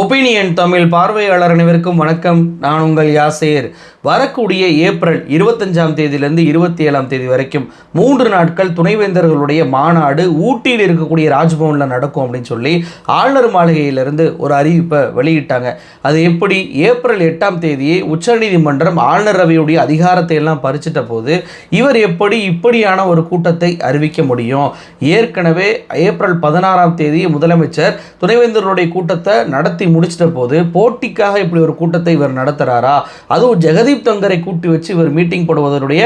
Opinion Tamil பார்வையாளர் அனைவருக்கும் வணக்கம். நான் உங்கள் யாசேர். வரக்கூடிய ஏப்ரல் இருபத்தஞ்சாம் தேதியிலிருந்து இருபத்தி ஏழாம் தேதி வரைக்கும் மூன்று நாட்கள் துணைவேந்தர்களுடைய மாநாடு ஊட்டியில் இருக்கக்கூடிய ராஜ்பவனில் நடக்கும் அப்படின்னு சொல்லி ஆளுநர் மாளிகையிலிருந்து ஒரு அறிவிப்பை வெளியிட்டாங்க. அது எப்படி? ஏப்ரல் எட்டாம் தேதியே உச்சநீதிமன்றம் ஆளுநர் ரவியுடைய அதிகாரத்தை எல்லாம் பறிச்சிட்ட போது இவர் எப்படி இப்படியான ஒரு கூட்டத்தை அறிவிக்க முடியும்? ஏற்கனவே ஏப்ரல் பதினாறாம் தேதி முதலமைச்சர் துணைவேந்தர்களுடைய கூட்டத்தை நடத்தி நடத்தி முடிச்சிட்ட போது போட்டிக்காக இப்படி ஒரு கூட்டத்தை இவர் நடத்துகிறாரா அதுவும் ஜெகதீப் தங்கரை கூட்டி வச்சு இவர் மீட்டிங் போடுவதனுடைய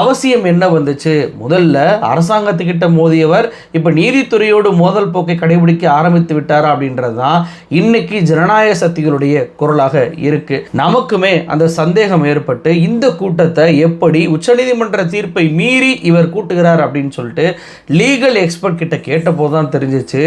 அவசியம் என்ன வந்துச்சு? முதல்ல அரசாங்கத்துக்கிட்ட மோதியவர் இப்போ நீதித்துறையோடு மோதல் போக்கை கடைபிடிக்க ஆரம்பித்து விட்டாரா அப்படின்றது தான் இன்னைக்கு ஜனநாயக சக்திகளுடைய குரலாக இருக்கு. நமக்குமே அந்த சந்தேகம் ஏற்பட்டு இந்த கூட்டத்தை எப்படி உச்சநீதிமன்ற தீர்ப்பை மீறி இவர் கூட்டுகிறார் அப்படின்னு சொல்லிட்டு லீகல் எக்ஸ்பர்ட் கிட்ட கேட்டபோது தான் தெரிஞ்சிச்சு.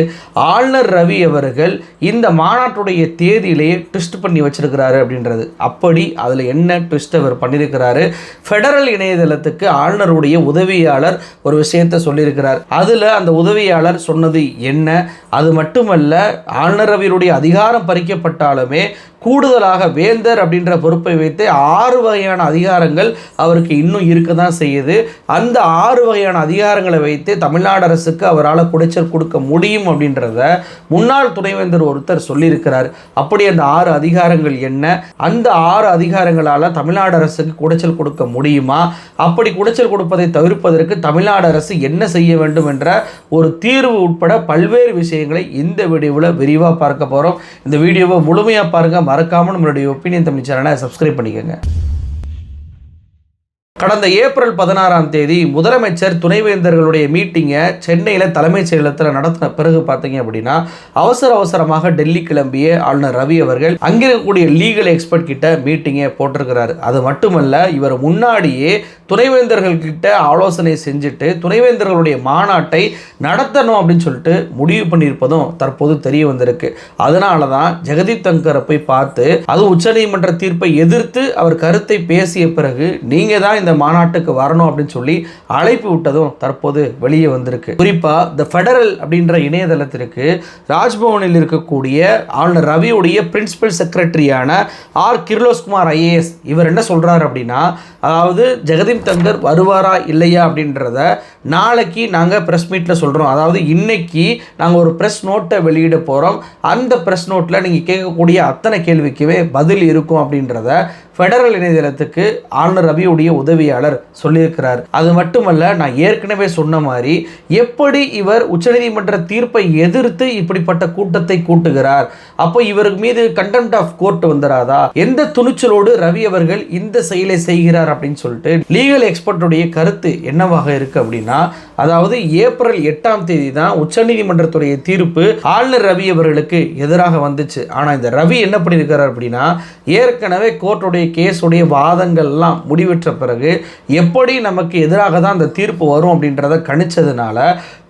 ஆளுநர் ரவி அவர்கள் இந்த மாநாட்டுடைய தேதியிலேயே ட்விஸ்ட் பண்ணி வச்சிருக்கிறாரு அப்படின்றது. அப்படி அதில் என்ன ட்விஸ்ட் அவர் பண்ணியிருக்கிறாரு? ஃபெடரல் இணையதளத்துக்கு ஆளுநருடைய உதவியாளர் ஒரு விஷயத்தை சொல்லியிருக்கிறார். அதில் அந்த உதவியாளர் சொன்னது என்ன? அது மட்டுமல்ல ஆளுநர் அதிகாரம் பறிக்கப்பட்டாலுமே கூடுதலாக வேந்தர் அப்படின்ற பொறுப்பை வைத்து ஆறு வகையான அதிகாரங்கள் அவருக்கு இன்னும் இருக்க தான் செய்யுது. அந்த ஆறு வகையான அதிகாரங்களை வைத்து தமிழ்நாடு அரசுக்கு அவரால் குடைச்சல் கொடுக்க முடியும் அப்படின்றத முன்னாள் துணைவேந்தர் ஒருத்தர் சொல்லியிருக்கிறார். அப்படி அந்த ஆறு அதிகாரங்கள் என்ன? அந்த ஆறு அதிகாரங்களால் தமிழ்நாடு அரசுக்கு குடைச்சல் கொடுக்க முடியுமா? அப்படி குடைச்சல் கொடுப்பதை தவிர்ப்பதற்கு தமிழ்நாடு அரசு என்ன செய்ய வேண்டும் என்ற ஒரு தீர்வு உட்பட பல்வேறு விஷயங்களை இந்த வீடியோவில் விரிவாக பார்க்க போகிறோம் இந்த வீடியோவை முழுமையாக பாருங்கள் மறக்காமல் நம்மளுடைய ஒப்பீனியன் தமிழ் சேனலை சப்ஸ்கிரைப் பண்ணிக்கோங்க. கடந்த ஏப்ரல் பதினாறாம் தேதி முதலமைச்சர் துணைவேந்தர்களுடைய மீட்டிங்கை சென்னையில் தலைமைச் செயலகத்தில் நடத்தின பிறகு பார்த்தீங்க அப்படின்னா அவசர அவசரமாக டெல்லி கிளம்பிய ஆளுநர் ரவி அவர்கள் அங்கே இருக்கக்கூடிய லீகல் எக்ஸ்பர்ட் கிட்ட மீட்டிங்கை போட்டிருக்கிறாரு. அது மட்டுமல்ல இவர் முன்னாடியே துணைவேந்தர்கள் கிட்ட ஆலோசனை செஞ்சுட்டு துணைவேந்தர்களுடைய மாநாட்டை நடத்தணும் அப்படின்னு சொல்லிட்டு முடிவு பண்ணியிருப்பதும் தற்போது தெரிய வந்திருக்கு. அதனால தான் ஜெகதீப் தங்கரை போய் பார்த்து அது உச்சநீதிமன்ற தீர்ப்பை எதிர்த்து அவர் கருத்தை பேசிய பிறகு நீங்கள் தான் இந்த மாநாட்டுக்கு வரணும் அப்படின்னு சொல்லி அழைப்பு விட்டதும் தற்போது வெளியே வந்திருக்கு. குறிப்பாக த ஃபெடரல் அப்படின்ற இணையதளத்திற்கு ராஜ்பவனில் இருக்கக்கூடிய ஆளுநர் ரவியுடைய பிரின்சிபல் செக்ரட்டரியான ஆர். கிர்லோஸ்குமார் ஐஏஎஸ் இவர் என்ன சொல்கிறார் அப்படின்னா அதாவது ஜெகதீப் தங்கர் வருவாரா இல்லையா அப்படின்றத நாளைக்கு நாங்கள் ப்ரெஸ் மீட்டில் சொல்கிறோம் அதாவது இன்னைக்கு நாங்கள் ஒரு ப்ரெஸ் நோட்டை வெளியிட போகிறோம் அந்த ப்ரெஸ் நோட்டில் நீங்கள் கேட்கக்கூடிய அத்தனை கேள்விக்குமே பதில் இருக்கும் அப்படின்றத ஃபெடரல் இணையதளத்துக்கு ஆளுநர் ரவியுடைய உதவி உதவியாளர் சொல்லியிருக்கிறார். அது மட்டுமல்ல நான் ஏற்கனவே சொன்ன மாதிரி எப்படி இவர் உச்சநீதிமன்ற தீர்ப்பை எதிர்த்து இப்படிப்பட்ட கூட்டத்தை கூட்டுகிறார்? அப்போ இவருக்கு மீது கண்டெம்ட் ஆஃப் கோர்ட் வந்துடாதா எந்த துணிச்சலோடு ரவி அவர்கள் இந்த செயலை செய்கிறார் அப்படின்னு சொல்லிட்டு லீகல் எக்ஸ்பர்ட்டுடைய கருத்து என்னவாக இருக்கு அப்படின்னா அதாவது ஏப்ரல் எட்டாம் தேதி தான் உச்சநீதிமன்றத்துடைய தீர்ப்பு ஆளுநர் ரவி அவர்களுக்கு எதிராக வந்துச்சு. ஆனால் இந்த ரவி என்ன பண்ணியிருக்கிறார் அப்படின்னா ஏற்கனவே கோர்ட்டுடைய கேஸுடைய வாதங்கள்லாம் முடிவெற்ற பிறகு எப்படி நமக்கு எதிராக தான் அந்த தீர்ப்பு வரும் அப்படின்றத கணிச்சதுனால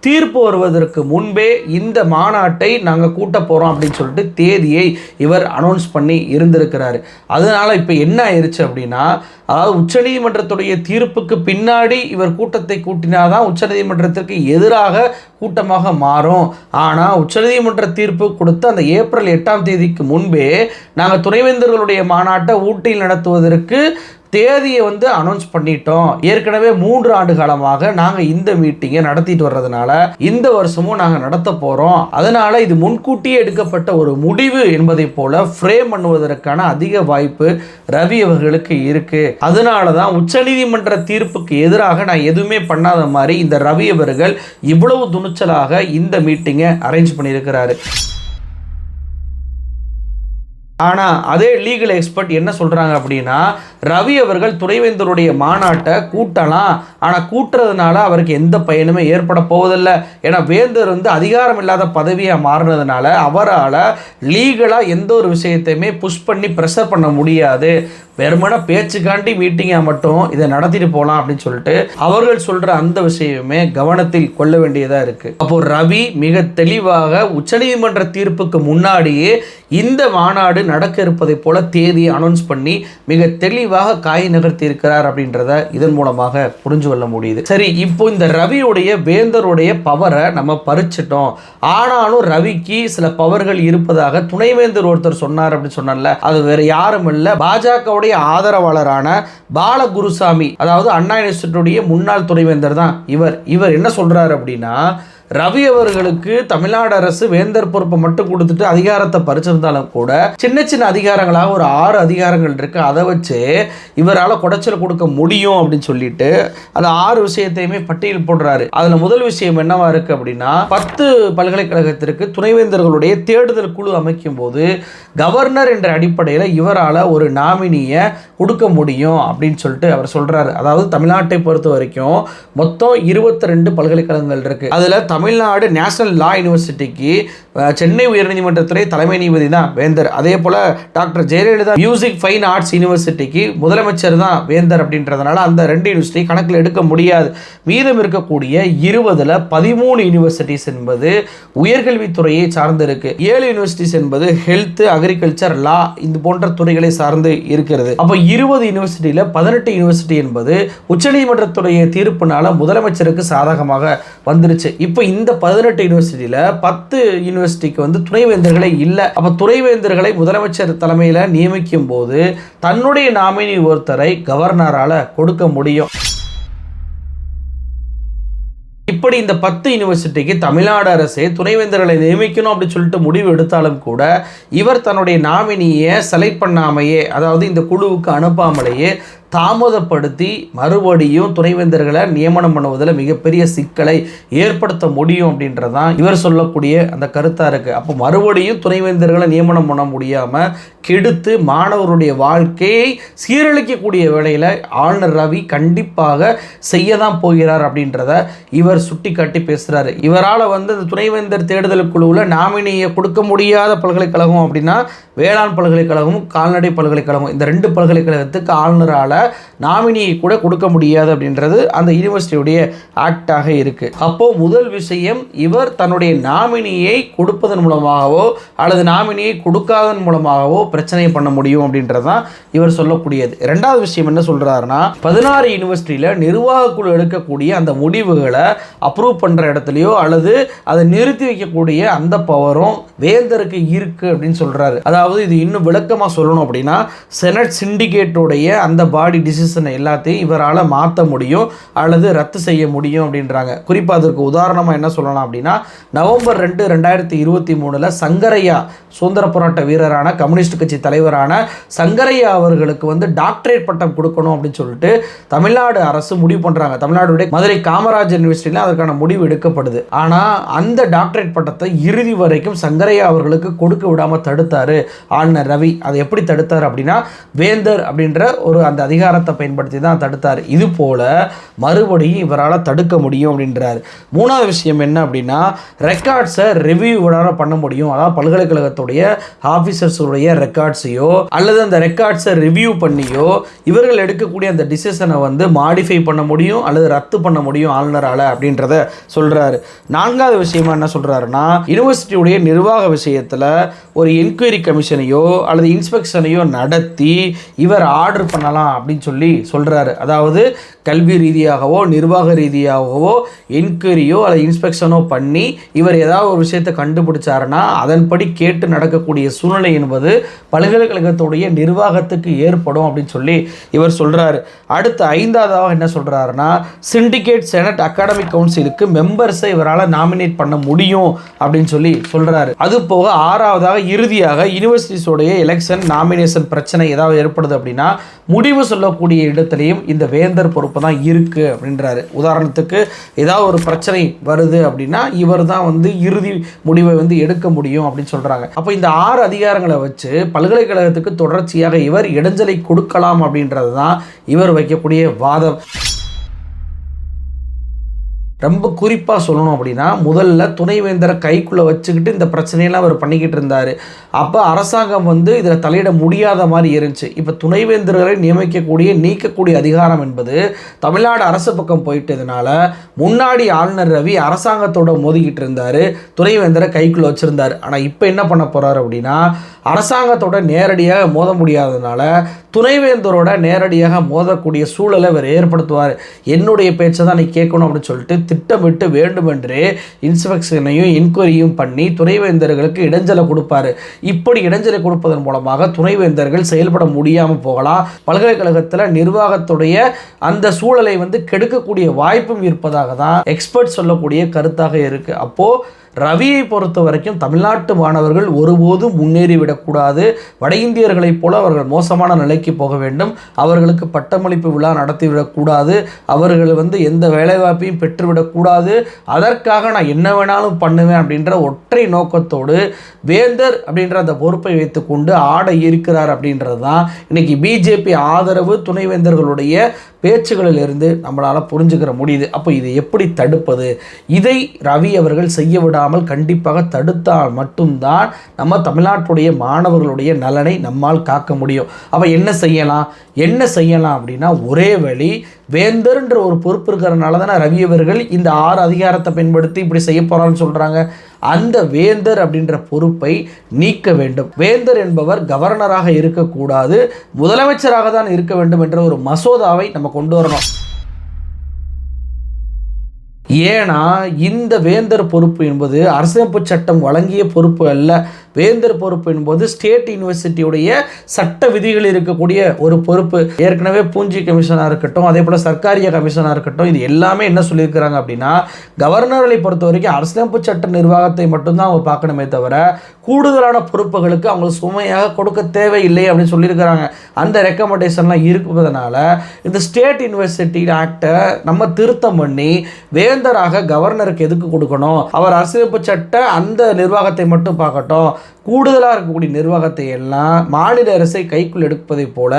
தீர்ப்பு வருவதற்கு முன்பே இந்த மாநாட்டை நாங்கள் கூட்ட போகிறோம் அப்படின்னு சொல்லிட்டு தேதியை இவர் அனௌன்ஸ் பண்ணி இருந்திருக்கிறாரு. அதனால் இப்போ என்ன ஆயிடுச்சு அப்படின்னா அதாவது உச்சநீதிமன்றத்துடைய தீர்ப்புக்கு பின்னாடி இவர் கூட்டத்தை கூட்டினாதான் உச்சநீதிமன்றத்திற்கு எதிராக கூட்டமாக மாறும். ஆனால் உச்சநீதிமன்ற தீர்ப்பு கொடுத்த அந்த ஏப்ரல் எட்டாம் தேதிக்கு முன்பே நாங்கள் துணைவேந்தர்களுடைய மாநாட்டை ஊட்டியில் நடத்துவதற்கு தேதியை வந்து அனௌன்ஸ் பண்ணிட்டோம். ஏற்கனவே மூன்று ஆண்டு காலமாக நாங்கள் இந்த மீட்டிங்கை நடத்திட்டு வர்றதுனால இந்த வருஷமும் நாங்கள் நடத்த போகிறோம் அதனால இது முன்கூட்டியே எடுக்கப்பட்ட ஒரு முடிவு என்பதை போல ஃப்ரேம் பண்ணுவதற்கான அதிக வாய்ப்பு ரவி அவர்களுக்கு இருக்கு. அதனால தான் உச்சநீதிமன்ற தீர்ப்புக்கு எதிராக நான் எதுவுமே பண்ணாத மாதிரி இந்த ரவி அவர்கள் இவ்வளவு துணிச்சலாக இந்த மீட்டிங்கை அரேஞ்ச் பண்ணியிருக்கிறாரு. ஆனால் அதே லீகல் எக்ஸ்பர்ட் என்ன சொல்கிறாங்க அப்படின்னா ரவி அவர்கள் துணைவேந்தருடைய மாநாட்டை கூட்டலாம். ஆனால் கூட்டுறதுனால அவருக்கு எந்த பயனுமே ஏற்பட போவதில்லை. ஏன்னா வேந்தர் வந்து அதிகாரம் இல்லாத பதவியாக மாறினதுனால அவரால் லீகலாக எந்த ஒரு விஷயத்தையுமே புஷ் பண்ணி ப்ரெஷர் பண்ண முடியாது. வெறுமன பேச்சுக்காண்டி மீட்டிங்காக மட்டும் இதை நடத்திட்டு போகலாம் அப்படின்னு சொல்லிட்டு அவர்கள் சொல்கிற அந்த விஷயமே கவனத்தில் கொள்ள வேண்டியதாக இருக்குது அப்போது ரவி மிக தெளிவாக உச்சநீதிமன்ற தீர்ப்புக்கு முன்னாடியே இந்த மாநாடு நடக்க இருப்பதை போல தேதியை அனௌன்ஸ் பண்ணி மிக தெளிவாக காய் நகர்த்தி இருக்கிறார் அப்படின்றத இதன் மூலமாக புரிஞ்சு கொள்ள முடியுது. சரி இப்போ இந்த ரவியுடைய வேந்தருடைய பவரை நம்ம பறிச்சிட்டோம். ஆனாலும் ரவிக்கு சில பவர்கள் இருப்பதாக துணைவேந்தர் ஒருத்தர் சொன்னார் அப்படின்னு சொன்னார்ல. அது வேற யாரும் இல்லை. பாஜகவுடைய ஆதரவாளரான பாலகுருசாமி அதாவது அண்ணா யூனிவர்சிட்டியுடைய முன்னாள் துணைவேந்தர் தான் இவர். இவர் என்ன சொல்றாரு அப்படின்னா ரவி அவர்களுக்கு தமிழ்நாடு அரசு வேந்தர் பொறுப்பை மட்டும் கொடுத்துட்டு அதிகாரத்தை பறிச்சிருந்தாலும் கூட சின்ன சின்ன அதிகாரங்களாக ஒரு ஆறு அதிகாரங்கள் இருக்கு. அதை வச்சு இவரால் குடைச்சல் கொடுக்க முடியும் அப்படின்னு சொல்லிட்டு அந்த ஆறு விஷயத்தையுமே பட்டியல் போடுறாரு. அதுல முதல் விஷயம் என்னவா இருக்கு அப்படின்னா பத்து பல்கலைக்கழகத்திற்கு துணைவேந்தர்களுடைய தேடுதல் குழு அமைக்கும் போது கவர்னர் என்ற அடிப்படையில் இவரால் ஒரு நாமினியை கொடுக்க முடியும் அப்படின்னு சொல்லிட்டு அவர் சொல்றாரு. அதாவது தமிழ்நாட்டை பொறுத்த வரைக்கும் மொத்தம் இருபத்தி ரெண்டு பல்கலைக்கழகங்கள் இருக்கு. அதுல தமிழ்நாடு நேஷனல் லா யூனிவர்சிட்டிக்கு சென்னை உயர்நீதிமன்றத்துறை தலைமை நீதிபதி தான் வேந்தர். அதே போல் doctor Jayalalithaa music fine arts யூனிவர்சிட்டிக்கு முதலமைச்சர் தான் வேந்தர் அப்படின்றதுனால அந்த ரெண்டு யூனிவர்சிட்டி கணக்கில் எடுக்க முடியாது. மீதம் இருக்கக்கூடிய இருபதில் பதிமூணு யூனிவர்சிட்டிஸ் என்பது உயர்கல்வித்துறையை சார்ந்து இருக்கு ஏழு யூனிவர்சிட்டிஸ் என்பது ஹெல்த் அக்ரிகல்ச்சர் லா இது போன்ற துறைகளை சார்ந்து இருக்கிறது. அப்போ இருபது யூனிவர்சிட்டியில் பதினெட்டு யூனிவர்சிட்டி என்பது உச்சநீதிமன்றத்துடைய தீர்ப்புனால முதலமைச்சருக்கு சாதகமாக வந்துருச்சு. இப்போ இந்த பதினெட்டு யூனிவர்சிட்டியில் பத்து யூனிவர்சிட்டிக்கு வந்து துணைவேந்தர்களே இல்லை. அப்போ துணைவேந்தர்களை முதலமைச்சர் தலைமையில் நியமிக்கும் போது தன்னுடைய நாமினி ஒருத்தரை கவர்னரால் கொடுக்க முடியும். இப்படி இந்த பத்து யூனிவர்சிட்டிக்கு தமிழ்நாடு அரசே துணைவேந்தர்களை நியமிக்கணும் அப்படின்னு சொல்லிட்டு முடிவு எடுத்தாலும் கூட இவர் தன்னுடைய நாமினியை செலக்ட் பண்ணாமையே அதாவது இந்த குழுவுக்கு அனுப்பாமலேயே தாமதப்படுத்தி மறுபடியும் துணைவேந்தர்களை நியமனம் பண்ணுவதில் மிகப்பெரிய சிக்கலை ஏற்படுத்த முடியும் அப்படின்றதான் இவர் சொல்லக்கூடிய அந்த கருத்தாக இருக்குது அப்போ மறுபடியும் துணைவேந்தர்களை நியமனம் பண்ண முடியாமல் கெடுத்து மாணவருடைய வாழ்க்கையை சீரழிக்கக்கூடிய வேலையில் ஆளுநர் ரவி கண்டிப்பாக செய்ய தான் போகிறார் அப்படின்றத இவர் சுட்டி காட்டி பேசுகிறாரு இவரால் வந்து இந்த துணைவேந்தர் தேடுதல் குழுவில் நாமினியை கொடுக்க முடியாத பல்கலைக்கழகம் அப்படின்னா வேளாண் பல்கலைக்கழகமும் கால்நடை பல்கலைக்கழகம் இந்த ரெண்டு பல்கலைக்கழகத்துக்கு ஆளுநரால் நாமினியை கூட கொடுக்க முடியாது அப்படின்றது அந்த யூனிவர்சிட்டியுடைய ஆக்டாக இருக்கு. அப்போது முதல் விஷயம் இவர் தன்னுடைய நாமினியை கொடுப்பதன் மூலமாகவோ அல்லது நாமினியை கொடுக்காதன் மூலமாகவோ பிரச்சனை பண்ண முடியும் அப்படின்றது தான் இவர் சொல்லக்கூடியது. ரெண்டாவது விஷயம் என்ன சொல்கிறாருன்னா பதினாறு யூனிவர்சிட்டியில் நிர்வாக குழு எடுக்கக்கூடிய அந்த முடிவுகளை அப்ரூவ் பண்ணுற இடத்துலையோ அல்லது அதை நிறுத்தி வைக்கக்கூடிய அந்த பவரும் வேந்தருக்கு இருக்கு அப்படின்னு சொல்கிறாரு அதாவது இது இன்னும் விளக்கமாக சொல்லணும் அப்படின்னா செனட் சிண்டிகேட்டோடைய அந்த பாடி டிசிஷனை எல்லாத்தையும் இவரால் மாற்ற முடியும் அல்லது ரத்து செய்ய முடியும் அப்படின்றாங்க. குறிப்பாக அதற்கு உதாரணமாக என்ன சொல்லலாம் அப்படின்னா நவம்பர் ரெண்டு ரெண்டாயிரத்தி இருபத்தி மூணில் சங்கரையா சுதந்திர போராட்ட வீரரான கம்யூனிஸ்ட் கட்சி தலைவரான சங்கரையா அவர்களுக்கு வந்து டாக்டரேட் பட்டம் கொடுக்கணும் அப்படின்னு சொல்லிட்டு தமிழ்நாடு அரசு முடிவு பண்ணுறாங்க தமிழ்நாடுடைய மதுரை காமராஜர் யூனிவர்சிட்டியில் அதற்கான முடிவு எடுக்கப்படுது. ஆனால் அந்த டாக்டரேட் பட்டத்தை இறுதி வரைக்கும் சங்கரையா அவர்களுக்கு கொடுக்க விடாமல் தடுத்தார் ஆளுநர் ரவி. அதை எப்படி தடுத்தார் அப்படின்னா வேந்தர் அப்படின்ற ஒரு அந்த அதிகாரத்தை பயன்படுத்தி தான் தடுத்தார். இது போல மறுபடியும் இவரால் தடுக்க முடியும் அப்படின்றார். மூணாவது விஷயம் என்ன அப்படின்னா ரெக்கார்ட்ஸை ரிவ்யூ பண்ண முடியும். அதாவது பல்கலைக்கழகத்துடைய ஆஃபீஸர்ஸுடைய ரெக்கார்ட்ஸையோ அல்லது அந்த ரெக்கார்ட்ஸை ரிவ்யூ பண்ணியோ இவர்கள் எடுக்கக்கூடிய அந்த டிசிஷனை வந்து மாடிஃபை பண்ண முடியும் அல்லது ரத்து பண்ண முடியும் ஆளுநரால் அப்படின்றத சொல்கிறாரு நான்காவது விஷயமா என்ன சொல்கிறாருன்னா யூனிவர்சிட்டியுடைய நிர்வாக விஷயத்தில் ஒரு என்கொயரி கமிஷனையோ அல்லது இன்ஸ்பெக்ஷனையோ நடத்தி இவர் ஆர்டர் பண்ணலாம் அப்படின்னு சொல்லி சொல்கிறாரு அதாவது கல்வி ரீதியாகவோ நிர்வாக ரீதியாகவோ என்கொயரியோ அல்லது இன்ஸ்பெக்ஷனோ பண்ணி இவர் ஏதாவது ஒரு விஷயத்தை கண்டுபிடிச்சாருன்னா அதன்படி கேட்டு நடக்கக்கூடிய சூழ்நிலை என்பது பல்கலைக்கழகத்துடைய நிர்வாகத்துக்கு ஏற்படும் அப்படின்னு சொல்லி இவர் சொல்கிறாரு அடுத்து ஐந்தாவதாக என்ன சொல்கிறாருன்னா சிண்டிகேட் செனட் அகாடமிக் கவுன்சிலுக்கு மெம்பர்ஸை இவரால் நாமினேட் பண்ண முடியும் அப்படின்னு சொல்லி சொல்கிறாரு அது போக ஆறாவதாக இறுதியாக யூனிவர்சிட்டிஸோடைய எலெக்ஷன் நாமினேஷன் பிரச்சனை ஏதாவது ஏற்படுது அப்படின்னா முடிவு சொல்லக்கூடிய இடத்துலையும் இந்த வேந்தர் பொறுப்பு தான் இருக்குது அப்படின்றாரு. உதாரணத்துக்கு ஏதாவது ஒரு பிரச்சனை வருது அப்படின்னா இவர் தான் வந்து இறுதி முடிவை வந்து எடுக்க முடியும் அப்படின்னு சொல்கிறாங்க அப்போ இந்த ஆறு அதிகாரங்களை வச்சு பல்கலைக்கழகத்துக்கு தொடர்ச்சியாக இவர் இடைஞ்சலை கொடுக்கலாம் அப்படின்றது தான் இவர் வைக்கக்கூடிய வாதம். ரொம்ப குறிப்பாக சொல்லணும் அப்படின்னா முதல்ல துணைவேந்தரை கைக்குள்ளே வச்சுக்கிட்டு இந்த பிரச்சனையெல்லாம் அவர் பண்ணிக்கிட்டு இருந்தார். அப்போ அரசாங்கம் வந்து இதில் தலையிட முடியாத மாதிரி இருந்துச்சு. இப்போ துணைவேந்தர்களை நியமிக்கக்கூடிய நீக்கக்கூடிய அதிகாரம் என்பது தமிழ்நாடு அரசு பக்கம் போயிட்டதுனால முன்னாடி ஆளுநர் ரவி அரசாங்கத்தோட மோதிக்கிட்டு இருந்தார் துணைவேந்தரை கைக்குள்ளே வச்சுருந்தார். ஆனால் இப்போ என்ன பண்ண போகிறார் அப்படின்னா அரசாங்கத்தோட நேரடியாக மோத முடியாததுனால துணைவேந்தரோட நேரடியாக மோதக்கூடிய சூழலை அவர் ஏற்படுத்துவார். என்னுடைய பேச்சை தான் நீ கேட்கணும் அப்படின்னு சொல்லிட்டு திட்டமிட்டு வேண்டுமென்றே இன்ஸ்பெக்ஷனையும் இன்கொயரியும் பண்ணி துணைவேந்தர்களுக்கு இடைஞ்சலை கொடுப்பாரு. இப்படி இடைஞ்சலை கொடுப்பதன் மூலமாக துணைவேந்தர்கள் செயல்பட முடியாமல் போகலாம். பல்கலைக்கழகத்தில் நிர்வாகத்துடைய அந்த சூழலை வந்து கெடுக்கக்கூடிய வாய்ப்பும் இருப்பதாக தான் எக்ஸ்பர்ட் சொல்லக்கூடிய கருத்தாக இருக்குது அப்போது ரவியை பொறுத்த வரைக்கும் தமிழ்நாட்டு மாணவர்கள் ஒருபோதும் முன்னேறிவிடக்கூடாது வட இந்தியர்களைப் போல அவர்கள் மோசமான நிலைக்கு போக வேண்டும். அவர்களுக்கு பட்டமளிப்பு விழா நடத்திவிடக்கூடாது அவர்கள் வந்து எந்த வேலைவாய்ப்பையும் பெற்றுவிடக்கூடாது அதற்காக நான் என்ன வேணாலும் பண்ணுவேன் அப்படின்ற ஒற்றை நோக்கத்தோடு வேந்தர் அப்படின்ற அந்த பொறுப்பை வைத்துக்கொண்டு ஆட இருக்கிறார் அப்படின்றது தான் இன்னைக்கு பிஜேபி ஆதரவு துணைவேந்தர்களுடைய பேச்சுகளிலிருந்து நம்மளால் புரிஞ்சுக்கிற முடியுது. அப்போ இதை எப்படி தடுப்பது? இதை ரவி அவர்கள் செய்ய இல்லாமல் கண்டிப்பாக தடுத்தால் மட்டும்தான் நம்ம தமிழ்நாட்டுடைய மாணவர்களுடைய நலனை நம்மால் காக்க முடியும். அப்போ என்ன செய்யலாம்? என்ன செய்யலாம் அப்படின்னா ஒரே வழி வேந்தர்ன்ற ஒரு பொறுப்பு இருக்கிறனால தானே ரவி அவர்கள் இந்த ஆறு அதிகாரத்தை பயன்படுத்தி இப்படி செய்ய போகிறான்னு சொல்கிறாங்க அந்த வேந்தர் அப்படின்ற பொறுப்பை நீக்க வேண்டும். வேந்தர் என்பவர் கவர்னராக இருக்கக்கூடாது முதலமைச்சராக தான் இருக்க வேண்டும் என்ற ஒரு மசோதாவை நம்ம கொண்டு வரணும். ஏன்னா இந்த வேந்தர் பொறுப்பு என்பது அரசமைப்பு சட்டம் வழங்கிய பொறுப்பு அல்ல. வேந்தர் பொறுப்பு என்பது ஸ்டேட் யூனிவர்சிட்டியுடைய சட்ட விதிகள் இருக்கக்கூடிய ஒரு பொறுப்பு ஏற்கனவே பூஞ்சி கமிஷனாக இருக்கட்டும் அதே போல் சர்க்காரிய கமிஷனாக இருக்கட்டும் இது எல்லாமே என்ன சொல்லியிருக்கிறாங்க அப்படின்னா கவர்னர்களை பொறுத்த வரைக்கும் அரசியலமைப்பு சட்ட நிர்வாகத்தை மட்டும்தான் அவங்க பார்க்கணுமே தவிர கூடுதலான பொறுப்புகளுக்கு அவங்களுக்கு சுமையாக கொடுக்க தேவையில்லை அப்படின்னு சொல்லியிருக்கிறாங்க. அந்த ரெக்கமெண்டேஷன்லாம் இருப்பதனால இந்த ஸ்டேட் யூனிவர்சிட்டி ஆக்டை நம்ம திருத்தம் பண்ணி வேந்தராக கவர்னருக்கு எதுக்கு கொடுக்கணும்? அவர் அரசியலமைப்பு சட்ட அந்த நிர்வாகத்தை மட்டும் பார்க்கட்டும் கூடுதலாக இருக்கக்கூடிய நிர்வாகத்தை எல்லாம் மாநில அரசை கைக்குள் எடுப்பதைப் போல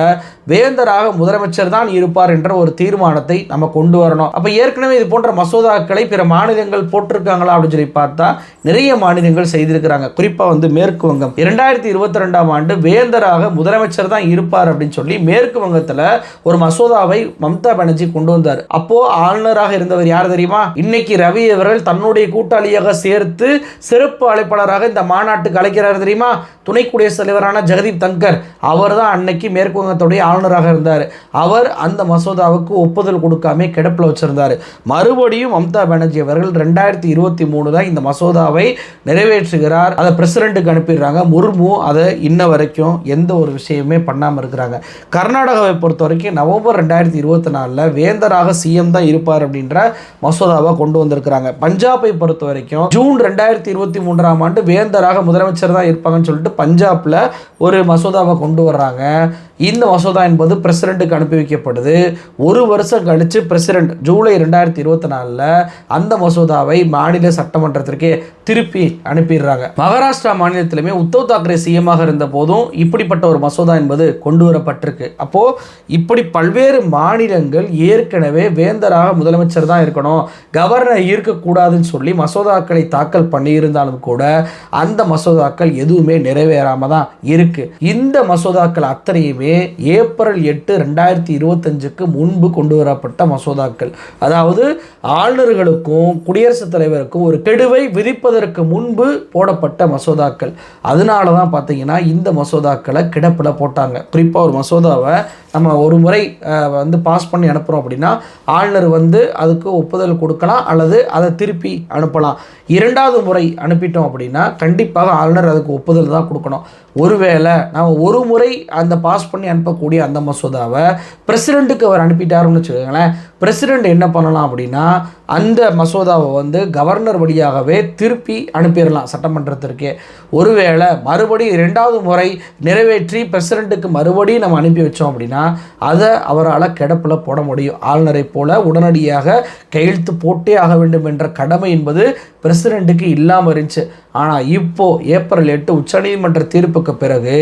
வேந்தராக முதலமைச்சர் தான் இருப்பார் என்ற ஒரு தீர்மானத்தை நம்ம கொண்டு வரணும். அப்போ ஏற்கனவே இது போன்ற மசோதாக்களை பிற மாநிலங்கள் போட்டிருக்காங்களா அப்படின்னு சொல்லி பார்த்தா நிறைய மாநிலங்கள் செய்திருக்கிறாங்க. குறிப்பாக வந்து மேற்கு வங்கம். இரண்டாயிரத்தி இருபத்தி ரெண்டாம் ஆண்டு வேந்தராக முதலமைச்சர் தான் இருப்பார் அப்படின்னு சொல்லி மேற்கு வங்கத்தில் ஒரு மசோதாவை மம்தா பானர்ஜி கொண்டு வந்தார். அப்போ ஆளுநராக இருந்தவர் யார் தெரியுமா? இன்னைக்கு ரவி அவர்கள் தன்னுடைய கூட்டாளியாக சேர்த்து சிறப்பு அழைப்பாளராக இந்த மாநாட்டுக்கு அழைக்கிறார் தெரியுமா? துணை குடியரசுத் தலைவரான ஜெகதீப் தங்கர் அவர் தான் அன்னைக்கு மேற்கு வங்கத்துடைய ஆளுநராக இருந்தார். அவர் அந்த மசோதாவுக்கு ஒப்புதல் கொடுக்காம கிடப்பில் வச்சிருந்தார். மறுபடியும் மம்தா பானர்ஜி அவர்கள் ரெண்டாயிரத்தி இருபத்தி மூணு தான் இந்த மசோதாவை நிறைவேற்றுகிறார். அதை பிரசிடென்ட்டுக்கு அனுப்பிடுறாங்க. முர்மு அதை இன்ன வரைக்கும் எந்த ஒரு விஷயமே பண்ணாமல் இருக்கிறாங்க. கர்நாடகாவை பொறுத்த வரைக்கும் நவம்பர் ரெண்டாயிரத்தி இருபத்தி நாலில் வேந்தராக சிஎம் தான் இருப்பார் அப்படின்ற மசோதாவை கொண்டு வந்திருக்கிறாங்க. பஞ்சாபை பொறுத்த வரைக்கும் ஜூன் ரெண்டாயிரத்தி இருபத்தி மூன்றாம் ஆண்டு வேந்தராக முதலமைச்சர் தான் இருப்பாங்கன்னு சொல்லிட்டு பஞ்சாபில் ஒரு மசோதாவை கொண்டு வர்றாங்க. இந்த மசோதா என்பது பிரசிடெண்ட்டுக்கு அனுப்பி வைக்கப்படுது ஒரு வருஷம் கழித்து பிரசிடெண்ட் ஜூலை ரெண்டாயிரத்தி இருபத்தி நாலில் அந்த மசோதாவை மாநில சட்டமன்றத்திற்கே திருப்பி அனுப்பிடுறாங்க. மகாராஷ்டிரா மாநிலத்திலுமே உத்தவ் தாக்கரே சிஎம்மாக இருந்த போதும் இப்படிப்பட்ட ஒரு மசோதா என்பது கொண்டு வரப்பட்டிருக்கு. அப்போது இப்படி பல்வேறு மாநிலங்கள் ஏற்கனவே வேந்தராக முதலமைச்சர் தான் இருக்கணும். கவர்னர் இருக்கக்கூடாதுன்னு சொல்லி மசோதாக்களை தாக்கல் பண்ணியிருந்தாலும் கூட அந்த மசோதாக்கள் எதுவுமே நிறைவேறாமல் தான் இருக்குது இந்த மசோதாக்கள் அத்தனையுமே ஏப்ரல் எட்டு ரெண்டாயிரத்தி இருபத்தஞ்சுக்கு முன்பு கொண்டு வரப்பட்ட மசோதாக்கள். அதாவது ஆளுநர்களுக்கும் குடியரசுத் தலைவருக்கும் ஒரு கெடுவை விதிப்பதற்கு முன்பு போடப்பட்ட மசோதாக்கள். அதனால தான் பார்த்தீங்கன்னா இந்த மசோதாக்களை கிடப்பில் போட்டாங்க. குறிப்பாக ஒரு மசோதாவை நம்ம ஒரு முறை வந்து பாஸ் பண்ணி அனுப்புகிறோம் அப்படின்னா ஆளுநர் வந்து அதுக்கு ஒப்புதல் கொடுக்கலாம் அல்லது அதை திருப்பி அனுப்பலாம். இரண்டாவது முறை அனுப்பிட்டோம் அப்படின்னா கண்டிப்பாக ஆளுநர் அதுக்கு ஒப்புதல் தான் கொடுக்கணும். ஒருவேளை நம்ம ஒரு முறை அந்த பாஸ் பண்ணி அனுப்பக்கூடிய அந்த மசோதாவை பிரசிடெண்ட்டுக்கு அவர் அனுப்பிட்டாருன்னு வச்சுக்கோங்களேன் பிரசிடெண்ட் என்ன பண்ணலாம் அப்படின்னா அந்த மசோதாவை வந்து கவர்னர் வழியாகவே திருப்பி அனுப்பிடலாம் சட்டமன்றத்திற்கு. ஒருவேளை மறுபடியும் இரண்டாவது முறை நிறைவேற்றி பிரசிடெண்ட்டுக்கு மறுபடியும் நம்ம அனுப்பி வச்சோம் அப்படின்னா அதை அவரால் கிடப்பில் போட முடியும். ஆளுநரை போல உடனடியாக கையெழுத்து போட்டே ஆக வேண்டும் என்ற கடமை என்பது பிரசிடெண்ட்டுக்கு இல்லாமல் இருந்துச்சு. ஆனால் இப்போ ஏப்ரல் எட்டு உச்சநீதிமன்ற தீர்ப்புக்கு பிறகு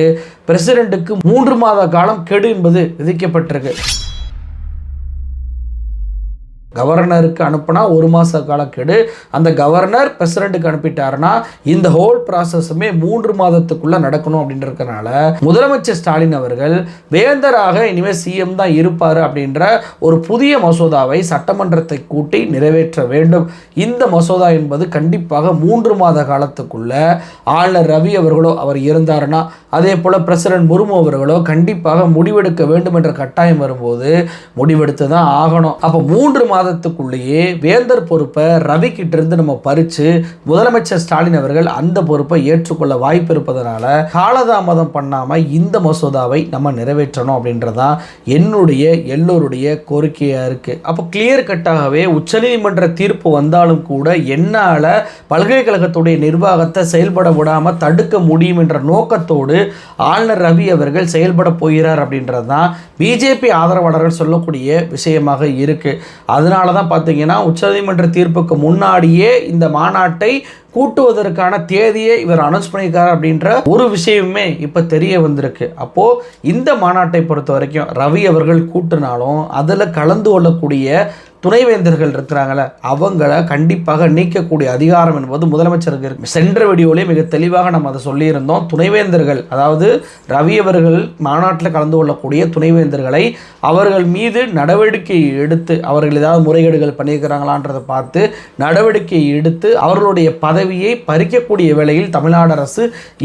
பிரசிடெண்ட்டுக்கு மூன்று மாத காலம் கெடு என்பது விதிக்கப்பட்டிருக்கு. கவர்னருக்கு அனுப்புனா ஒரு மாத காலக்கெடு. அந்த கவர்னர் பிரசிடென்ட்டுக்கு அனுப்பிட்டாருன்னா இந்த ஹோல் ப்ராசஸுமே மூன்று மாதத்துக்குள்ளே நடக்கணும் அப்படின்றதுனால முதலமைச்சர் ஸ்டாலின் அவர்கள் வேந்தராக இனிமேல் சிஎம் தான் இருப்பார் அப்படின்ற ஒரு புதிய மசோதாவை சட்டமன்றத்தை கூட்டி நிறைவேற்ற வேண்டும். இந்த மசோதா என்பது கண்டிப்பாக மூன்று மாத காலத்துக்குள்ள ஆளுநர் ரவி அவர்களோ அவர் இருந்தாருன்னா அதே போல் பிரசிடென்ட் முர்மு அவர்களோ கண்டிப்பாக முடிவெடுக்க வேண்டும் என்ற கட்டாயம் வரும்போது முடிவெடுத்து தான் ஆகணும். அப்போ மூன்று மாதத்துக்குள்ளேயே வேந்தர் பொறுப்பை ரவி கிட்ட இருந்து நம்ம பறித்து முதலமைச்சர் ஸ்டாலின் அவர்கள் அந்த பொறுப்பை ஏற்றுக்கொள்ள வாய்ப்பு இருப்பதனால காலதாமதம் பண்ணாமல் இந்த மசோதாவை நம்ம நிறைவேற்றணும் அப்படின்றதான் என்னுடைய எல்லோருடைய கோரிக்கையாக இருக்குது அப்போ கிளியர் கட்டாகவே உச்சநீதிமன்ற தீர்ப்பு வந்தாலும் கூட என்னால் பல்கலைக்கழகத்துடைய நிர்வாகத்தை செயல்பட விடாமல் தடுக்க முடியும் என்ற நோக்கத்தோடு ஆளுநர் ரவி அவர்கள் செயல்பட போகிறார் அப்படின்றது தான் பிஜேபி ஆதரவாளர்கள் சொல்லக்கூடிய விஷயமாக இருக்குது அதனால் தான் பார்த்தீங்கன்னா உச்சநீதிமன்ற தீர்ப்புக்கு முன்னாடியே இந்த மாநாட்டை கூட்டுவதற்கான தேதியை இவர் அனௌன்ஸ் பண்ணியிருக்காரு அப்படின்ற ஒரு விஷயமே இப்போ தெரிய வந்திருக்கு. அப்போது இந்த மாநாட்டை பொறுத்த வரைக்கும் ரவி அவர்கள் கூட்டினாலும் அதில் கலந்து கொள்ளக்கூடிய துணைவேந்தர்கள் இருக்கிறாங்கள அவங்கள கண்டிப்பாக நீக்கக்கூடிய அதிகாரம் என்பது முதலமைச்சருக்கு இருக்கு. சென்ற வீடியோலேயே மிக தெளிவாக நம்ம அதை சொல்லியிருந்தோம். துணைவேந்தர்கள் அதாவது ரவி அவர்கள் மாநாட்டில் கலந்து கொள்ளக்கூடிய துணைவேந்தர்களை அவர்கள் மீது நடவடிக்கை எடுத்து அவர்கள் ஏதாவது முறைகேடுகள் பண்ணியிருக்கிறாங்களான்றதை பார்த்து நடவடிக்கை எடுத்து அவர்களுடைய பதவியை பறிக்கக்கூடிய வேளையில் தமிழ்நாடு அரசு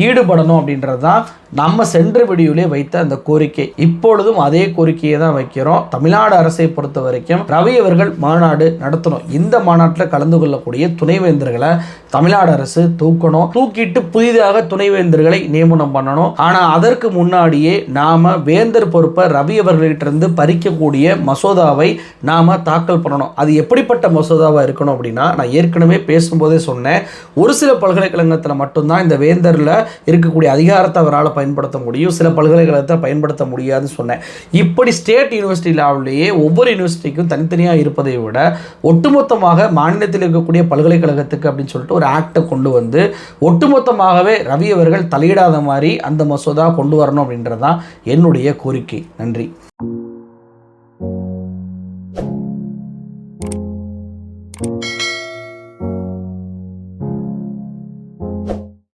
ஈடுபடணும் அப்படின்றது தான் நம்ம சென்ற வீடியோவிலே வைத்த அந்த கோரிக்கை. இப்பொழுதும் அதே கோரிக்கையை தான் வைக்கிறோம். தமிழ்நாடு அரசை பொறுத்த வரைக்கும் ரவி அவர்கள் மாநாடு நடத்தணும். இந்த மாநாட்டில் கலந்து கொள்ளக்கூடிய துணைவேந்தர்களை தமிழ்நாடு அரசு தூக்கணும். தூக்கிட்டு புதிதாக துணைவேந்தர்களை நியமனம் பண்ணணும். ஆனால் அதற்கு முன்னாடியே நாம் வேந்தர் பொறுப்பை ரவி அவர்களிட்ட இருந்து பறிக்கக்கூடிய மசோதாவை நாம் தாக்கல் பண்ணணும். அது எப்படிப்பட்ட மசோதாவாக இருக்கணும் அப்படின்னா நான் ஏற்கனவே பேசும்போதே சொன்னேன். ஒரு சில பல்கலைக்கழகத்தில் மட்டும்தான் இந்த வேந்தரில் இருக்கக்கூடிய அதிகாரத்தை அவரால் பயன்படுத்த முடியும் சில பல்கலைக்கழகத்தை பயன்படுத்த முடியாதுன்னு சொன்னேன். இப்படி ஸ்டேட் யூனிவர்சிட்டி லெவல்லையே ஒவ்வொரு யூனிவர்சிட்டிக்கும் தனித்தனியாக இருப்பதை விட ஒட்டுமொத்தமாக மாநிலத்தில் இருக்கக்கூடிய பல்கலைக்கழகத்துக்கு அப்படின்னு சொல்லிட்டு ஒரு ஆக்டை கொண்டு வந்து ஒட்டுமொத்தமாகவே ரவி அவர்கள் தலையிடாத மாதிரி அந்த மசோதா கொண்டு வரணும் அப்படின்றது தான் என்னுடைய கோரிக்கை. நன்றி.